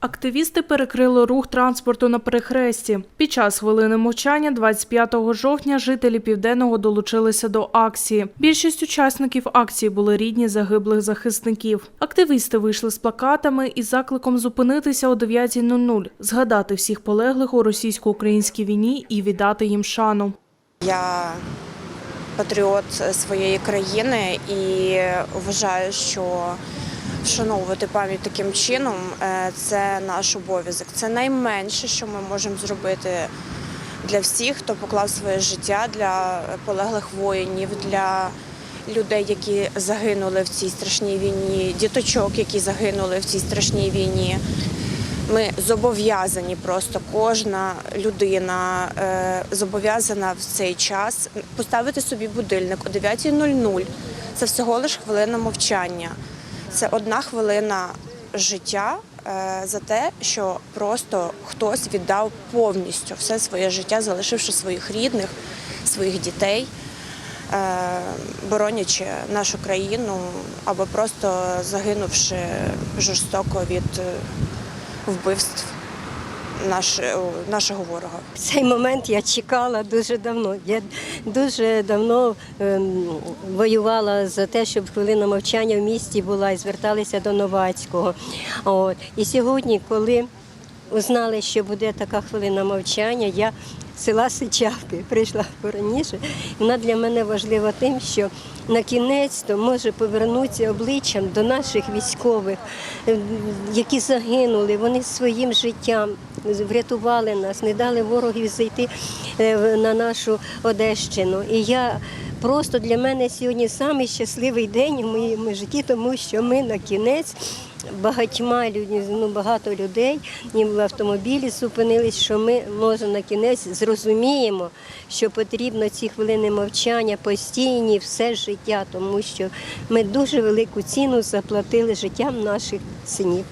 Активісти перекрили рух транспорту на перехресті. Під час хвилини мовчання 25 жовтня жителі Південного долучилися до акції. Більшість учасників акції були рідні загиблих захисників. Активісти вийшли з плакатами із закликом зупинитися о 9.00, згадати всіх полеглих у російсько-українській війні і віддати їм шану. Я патріот своєї країни і вважаю, що вшановувати пам'ять таким чином е, це наш обов'язок. Це найменше, що ми можемо зробити для всіх, хто поклав своє життя для полеглих воїнів, для людей, які загинули в цій страшній війні, діточок, які загинули в цій страшній війні. Ми зобов'язані просто кожна людина е, зобов'язана в цей час поставити собі будильник о 9.00. Це всього лиш хвилина мовчання. Це одна хвилина життя е, за те, що просто хтось віддав повністю все своє життя, залишивши своїх рідних, своїх дітей, е, боронячи нашу країну або просто загинувши жорстоко від е, вбивств наш, нашого ворога. Цей момент я чекала дуже давно. Я дуже давно ем, воювала за те, щоб хвилина мовчання в місті була і зверталися до Новацького. От. І сьогодні, коли узнали, що буде така хвилина мовчання, я села Сичавки прийшла пораніше. Вона для мене важлива тим, що на кінець то може повернутися обличчям до наших військових, е, які загинули. Вони своїм життям врятували нас, не дали ворогів зайти е, на нашу Одещину. І я просто для мене сьогодні самий щасливий день у моєму житті, тому що ми на кінець. Багатьма людьми, ну багато людей і в автомобілі зупинились, що ми може на кінець зрозуміємо, що потрібно ці хвилини мовчання постійні все життя, тому що ми дуже велику ціну заплатили життям наших синів.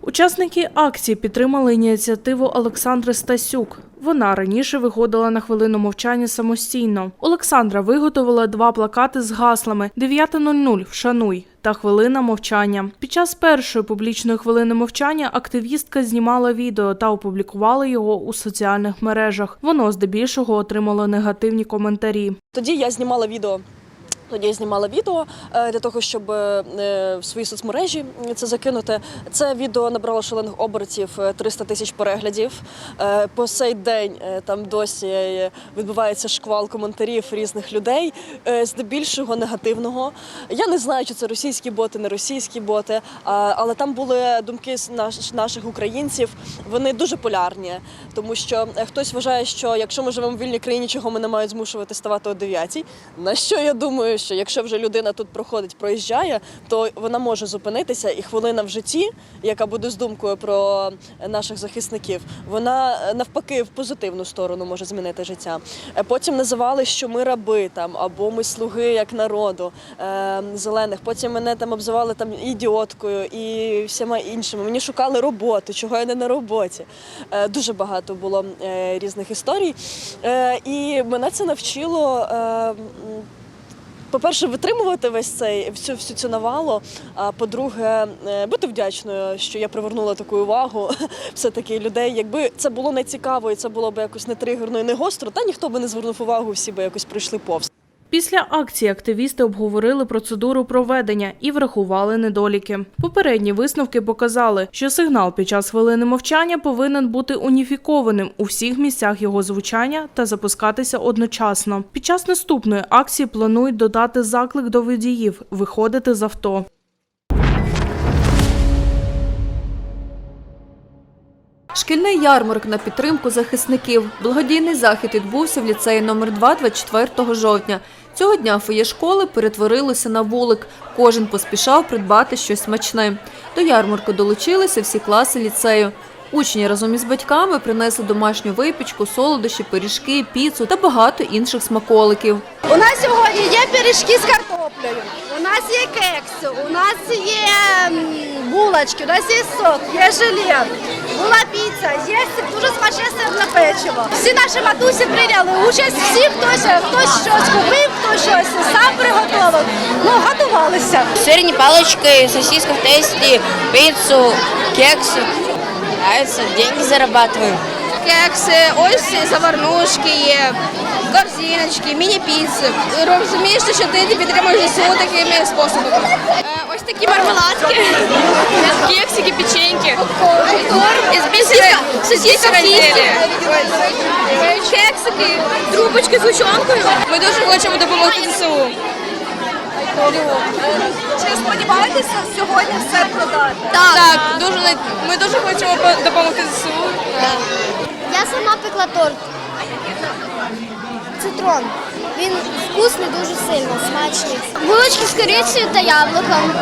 Учасники акції підтримали ініціативу Олександри Стасюк. Вона раніше виходила на хвилину мовчання самостійно. Олександра виготовила два плакати з гаслами «9.00. Вшануй та хвилина мовчання. Під час першої публічної хвилини мовчання активістка знімала відео та опублікувала його у соціальних мережах. Воно здебільшого отримало негативні коментарі. Тоді я знімала відео. Тоді я знімала відео е, для того, щоб е, в свої соцмережі це закинути. Це відео набрало шалених обертів е, 300 тисяч переглядів. Е, По сей день е, там досі е, відбувається шквал коментарів різних людей, е, здебільшого негативного. Я не знаю, чи це російські боти, не російські боти, але там були думки наших українців. Вони дуже полярні, тому що е, хтось вважає, що якщо ми живемо в вільній країні, чого ми не мають змушувати ставати о 9 На що я думаю, що якщо вже людина тут проходить, проїжджає, то вона може зупинитися, і хвилина в житті, яка буде з думкою про наших захисників, вона е, навпаки в позитивну сторону може змінити життя. Е, Потім називали, що ми раби там або ми слуги як народу е, зелених. Потім мене там обзивали там ідіоткою і всіма іншими. Мені шукали роботу, чого я не на роботі. Дуже багато було різних історій. І мене це навчило. По-перше, витримувати весь цей всю всю цю навалу. А по-друге, е, бути вдячною, що я привернула таку увагу все-таки людей. Якби це було не цікаво і це було б якось не тригерно і не гостро, та ніхто би не звернув увагу, всі би якось пройшли повз. Після акції активісти обговорили процедуру проведення і врахували недоліки. Попередні висновки показали, що сигнал під час хвилини мовчання повинен бути уніфікованим у всіх місцях його звучання та запускатися одночасно. Під час наступної акції планують додати заклик до водіїв виходити з авто. Шкільний ярмарок на підтримку захисників. Благодійний захід відбувся в ліцеї номер 2 24 жовтня. Цього дня фоє школи перетворилося на вулик. Кожен поспішав придбати щось смачне. До ярмарку долучилися всі класи ліцею. Учні разом із батьками принесли домашню випічку, солодощі, пиріжки, піцу та багато інших смаколиків. У нас сьогодні є пиріжки з картоплею, у нас є кекси, у нас є булочки, у нас є сок, є желе, була піца, є дуже смачне сирне печиво. Всі наші матусі прийняли участь, всі хтось, хтось щось купив, хтось щось сам приготував. Ну, готувалися. сирні палички, сосиска в тесті, піцу, кекси. Нравится, деньги зарабатываем. Кекси, ось заварнушки є, корзиночки, міні-піци. Розумієш, що ти підтримуєш ЗСУ такими способами. Ось такі мармеладки, кексики, печеньки, сосиска, сосиска в тісті, кексики, трубочки з гущонкою. Ми дуже хочемо допомогти ЗСУ. Чи сподіваєтеся сьогодні все продати? Так, так дуже, ми дуже хочемо допомогти ЗСУ. Я сама пекла торт. Цитрон. Він вкусний дуже сильно, смачний. Булочки з корицею та яблуком.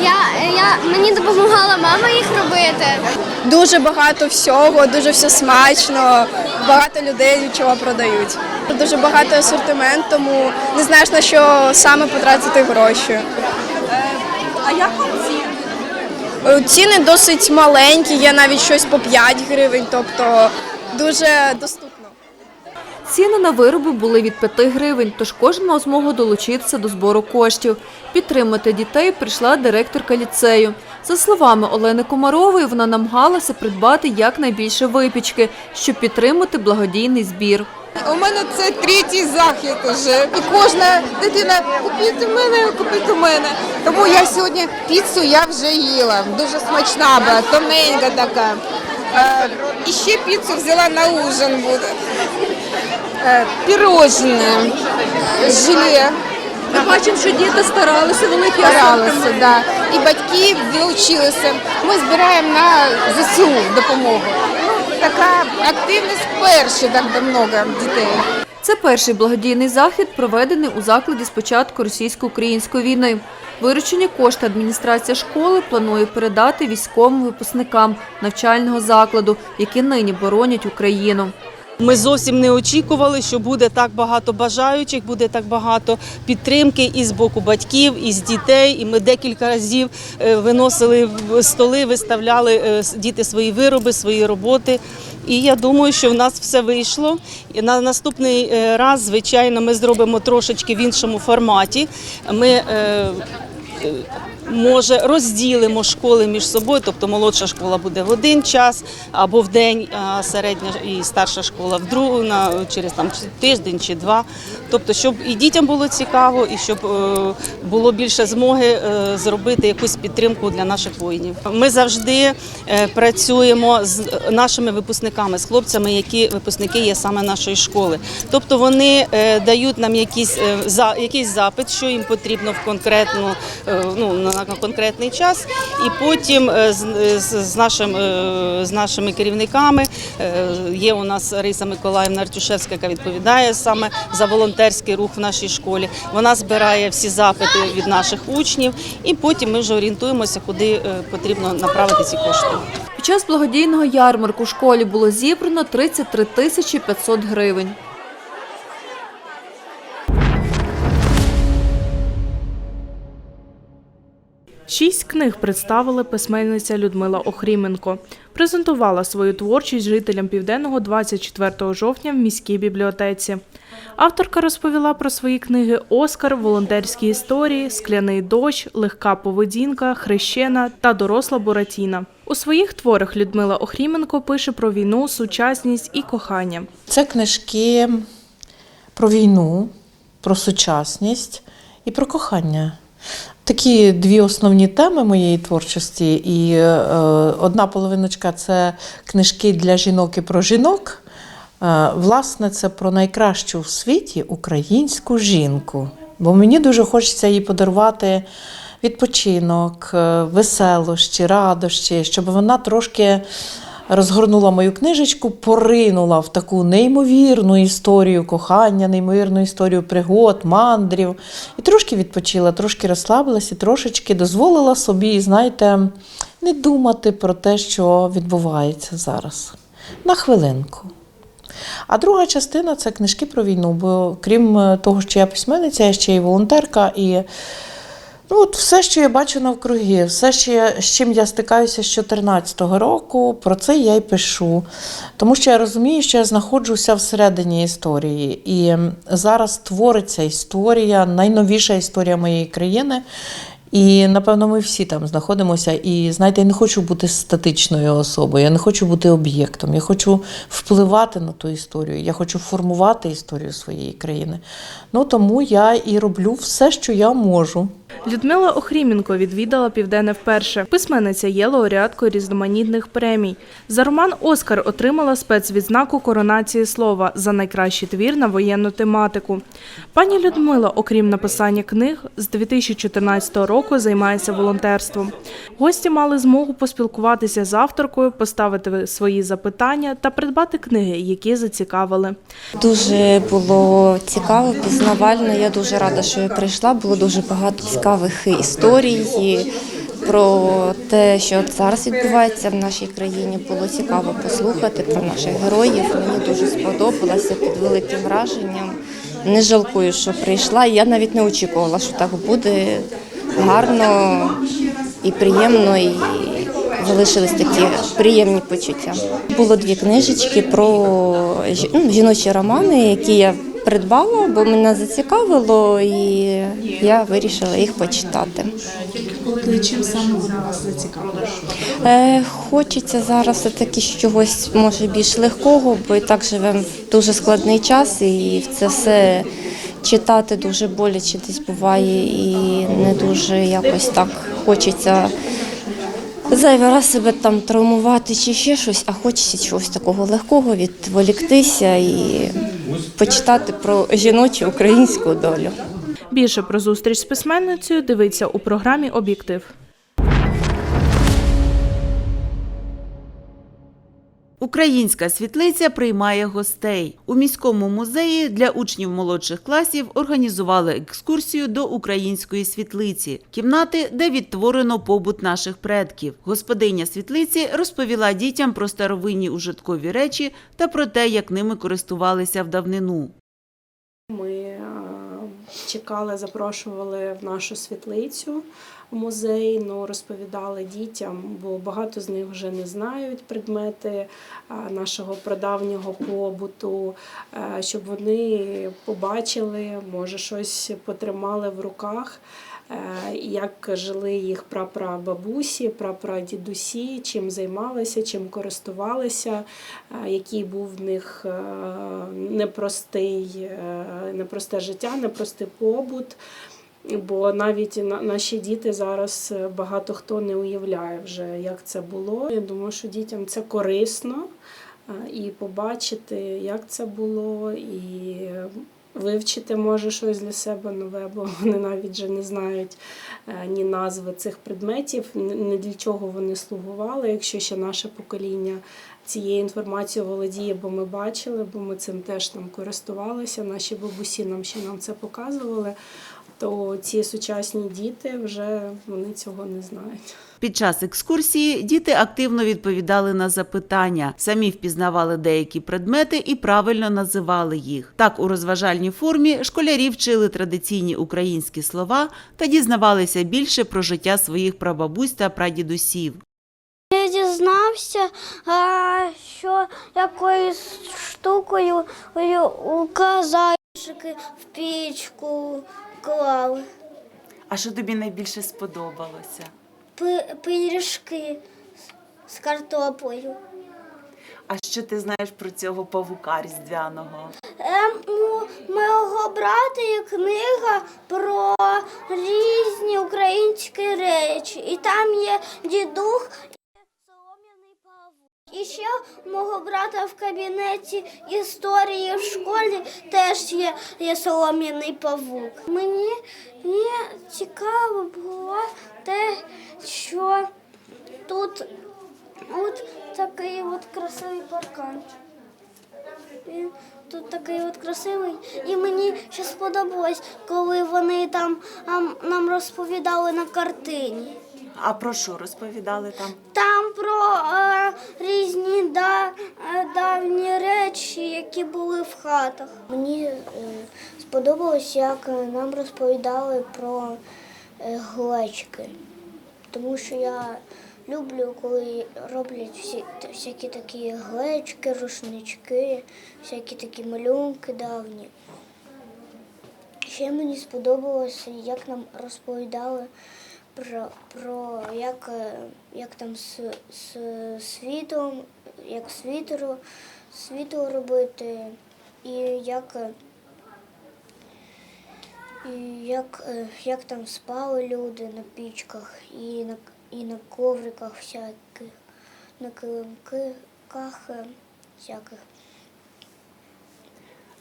Я, я, мені допомагала мама їх робити. Дуже багато всього, дуже все смачно, багато людей чого продають. Дуже багато асортимент, тому не знаєш на що саме потратити гроші. А як вам ціни? Е, Ціни досить маленькі, є навіть щось по 5 гривень, тобто дуже доступно. Ціни на вироби були від 5 гривень, тож кожен мав змогу долучитися до збору коштів. Підтримати дітей прийшла директорка ліцею. За словами Олени Комарової, вона намагалася придбати якнайбільше випічки, щоб підтримати благодійний збір. У мене це третій захід уже. І кожна дитина купіть у мене, купіть у мене. Тому я сьогодні піцу я вже їла. Дуже смачна була, тоненька така. Е, і ще піцу взяла на ужин буде. Е, пірожне, желе. Ми бачимо, що діти старалися, великі Старалися, да. І батьки долучилися. Ми збираємо на ЗСУ допомогу. Така активність вперше так много дітей. Це перший благодійний захід, проведений у закладі з початку російсько-української війни. Виручені кошти адміністрація школи планує передати військовим випускникам навчального закладу, які нині боронять Україну. Ми зовсім не очікували, що буде так багато бажаючих, буде так багато підтримки і з боку батьків, і з дітей. І ми декілька разів е, виносили столи, виставляли е, діти свої вироби, свої роботи. І я думаю, що в нас все вийшло. На наступний е, раз, звичайно, ми зробимо трошечки в іншому форматі. Ми Може, розділимо школи між собою, тобто молодша школа буде в один час або в день, а середня і старша школа в другу на через там тиждень чи два. Тобто, щоб і дітям було цікаво, і щоб е, було більше змоги е, зробити якусь підтримку для наших воїнів. Ми завжди е, працюємо з нашими випускниками, з хлопцями, які випускники є саме нашої школи. Тобто вони дають нам якийсь, е, за, якийсь запит, що їм потрібно в конкретну, ну, на, на конкретний час. І потім е, з, з, нашим, е, з нашими керівниками е, є у нас Риса Миколаївна Артюшевська, яка відповідає саме за волонтерський рух в нашій школі. Вона збирає всі запити від наших учнів, і потім ми вже орієнтуємося, куди е, потрібно направити ці кошти. Під час благодійного ярмарку школі було зібрано 33 тисячі 500 гривень. Шість книг представила письменниця Людмила Охріменко. Презентувала свою творчість жителям Південного 24 жовтня в міській бібліотеці. Авторка розповіла про свої книги Оскар, волонтерські історії, Скляний дощ, Легка поведінка, Хрещена та Доросла Буратіна. У своїх творах Людмила Охріменко пише про війну, сучасність і кохання. Це книжки про війну, про сучасність і про кохання. Такі дві основні теми моєї творчості. І е, одна половиночка це книжки для жінок і про жінок. Е, власне, це про найкращу в світі українську жінку. Бо мені дуже хочеться їй подарувати відпочинок, е, веселощі, радощі, щоб вона трошки розгорнула мою книжечку, поринула в таку неймовірну історію кохання, неймовірну історію пригод, мандрів. І трошки відпочила, трошки розслабилася, трошечки дозволила собі, знаєте, не думати про те, що відбувається зараз. На хвилинку. А друга частина це книжки про війну, бо крім е, того, що я письменниця, я ще й волонтерка. І Ну, от все, що я бачу навкруги, все, що я, з чим я стикаюся з 2014 року, про це я й пишу. Тому що я розумію, що я знаходжуся всередині історії. І зараз твориться історія, найновіша історія моєї країни. І напевно ми всі там знаходимося. І знаєте, я не хочу бути статичною особою, я не хочу бути об'єктом. Я хочу впливати на ту історію. Я хочу формувати історію своєї країни. Ну тому я і роблю все, що я можу. Людмила Охрімінко відвідала південне вперше. Письменниця є лауреаткою різноманітних премій. За роман Оскар отримала спецвідзнаку коронації слова за найкращий твір на воєнну тематику. Пані Людмила, окрім написання книг, з 2014 року займається волонтерством. Гості мали змогу поспілкуватися з авторкою, поставити свої запитання та придбати книги, які зацікавили. Дуже було цікаво, пізнавально. Я дуже рада, що я прийшла. Було дуже багато цікавих історій про те, що зараз відбувається в нашій країні. Було цікаво послухати про наших героїв. Мені дуже сподобалося під великим враженням. Не жалкую, що прийшла. Я навіть не очікувала, що так буде гарно і приємно. І залишились такі приємні почуття. Було дві книжечки про ну, жіночі романи, які я придбала, бо мене зацікавило, і я вирішила їх почитати. Чим саме вони вас зацікавили? Е, хочеться зараз все-таки чогось може більш легкого, бо і так живемо в дуже складний час, і це все читати дуже боляче десь буває, і не дуже якось так хочеться зайвий раз себе там травмувати чи ще щось, а хочеться чогось такого легкого, відволіктися і почитати про жіночу українську долю. Більше про зустріч з письменницею дивиться у програмі Об'єктив. Українська світлиця приймає гостей. У міському музеї для учнів молодших класів організували екскурсію до української світлиці, кімнати, де відтворено побут наших предків. Господиня світлиці розповіла дітям про старовинні ужиткові речі та про те, як ними користувалися в давнину. Ми чекали, запрошували в нашу світлицю в музей, ну, розповідали дітям, бо багато з них вже не знають предмети е, нашого прадавнього побуту, е, щоб вони побачили, може, щось потримали в руках. е, Як жили їх прапрабабусі, прапрадідусі, чим займалися, чим користувалися, який був в них непростий, непросте життя, непростий побут. Бо навіть на- наші діти зараз е, багато хто не уявляє вже, як це було. Я думаю, що дітям це корисно е, і побачити, як це було, і вивчити може щось для себе нове, бо вони навіть вже не знають е, ні назви цих предметів, ні для чого вони слугували, якщо ще наше покоління цією інформацією володіє, бо ми бачили, бо ми цим теж там користувалися. Наші бабусі нам ще нам це показували. То ці сучасні діти вже вони цього не знають. Під час екскурсії діти активно відповідали на запитання, самі впізнавали деякі предмети і правильно називали їх. Так, у розважальній формі школярі вчили традиційні українські слова та дізнавалися більше про життя своїх прабабусь та прадідусів. Я дізнався, що якоюсь штукою у в пічку клали. А що тобі найбільше сподобалося? Пи- Пиріжки з картоплею. А що ти знаєш про цього павука різдвяного? Ем, у мого брата є книга про різні українські речі. І там є дідух. І ще у мого брата в кабінеті історії в школі теж є, є солом'яний павук. Мені, мені цікаво було те, що тут от такий от красивий паркан. Він тут такий от красивий. І мені ще сподобалось, коли вони там ам, нам розповідали на картині. А про що розповідали там? Там про е, які були в хатах. Мені е, сподобалось, як нам розповідали про е, глечки. Тому що я люблю, коли роблять всі, всякі такі глечки, рушнички, всякі такі малюнки давні. Ще мені сподобалося, як нам розповідали про, про як, е, як там з, з світлом, як світло, світло робити, і як, е, і як, е, як там спали люди на пічках і на, і на ковриках всяких, на килимках е, всяких.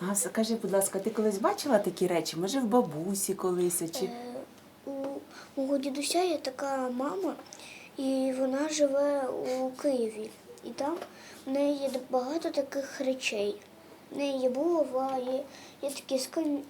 А скажи, будь ласка, ти колись бачила такі речі? Може, в бабусі колись чи Е, У мого дідуся є така мама, і вона живе у Києві. І там в неї є багато таких речей. В неї є булава, є, є такі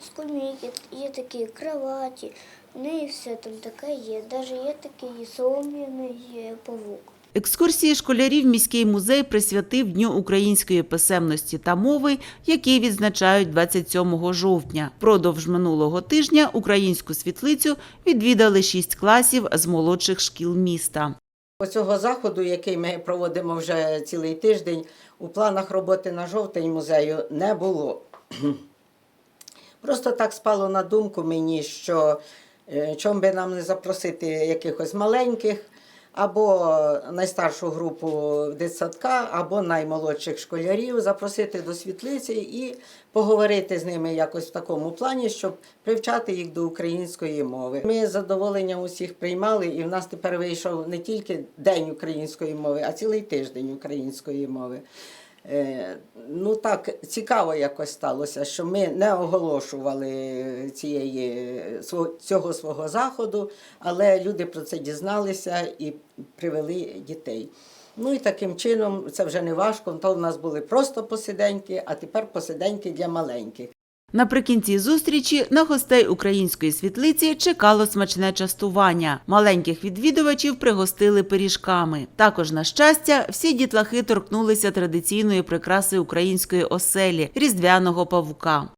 скамейки, є такі кроваті. В неї все там таке є. Навіть є такий солом'яний павук. Екскурсії школярів міський музей присвятив Дню української писемності та мови, який відзначають 27 жовтня. Продовж минулого тижня українську світлицю відвідали шість класів з молодших шкіл міста. Оцього заходу, який ми проводимо вже цілий тиждень, у планах роботи на жовтень музею не було. Просто так спало на думку мені, що е, чом би нам не запросити якихось маленьких, або найстаршу групу дитсадка, або наймолодших школярів запросити до світлиці і поговорити з ними якось в такому плані, щоб привчати їх до української мови. Ми з задоволенням усіх приймали, і в нас тепер вийшов не тільки день української мови, а цілий тиждень української мови. Е, Ну так цікаво якось сталося, що ми не оголошували цієї цього свого заходу, але люди про це дізналися і привели дітей. Ну і таким чином це вже не важко. То в нас були просто посиденьки, а тепер посиденьки для маленьких. Наприкінці зустрічі на гостей української світлиці чекало смачне частування. Маленьких відвідувачів пригостили пиріжками. Також, на щастя, всі дітлахи торкнулися традиційної прикраси української оселі різдвяного павука.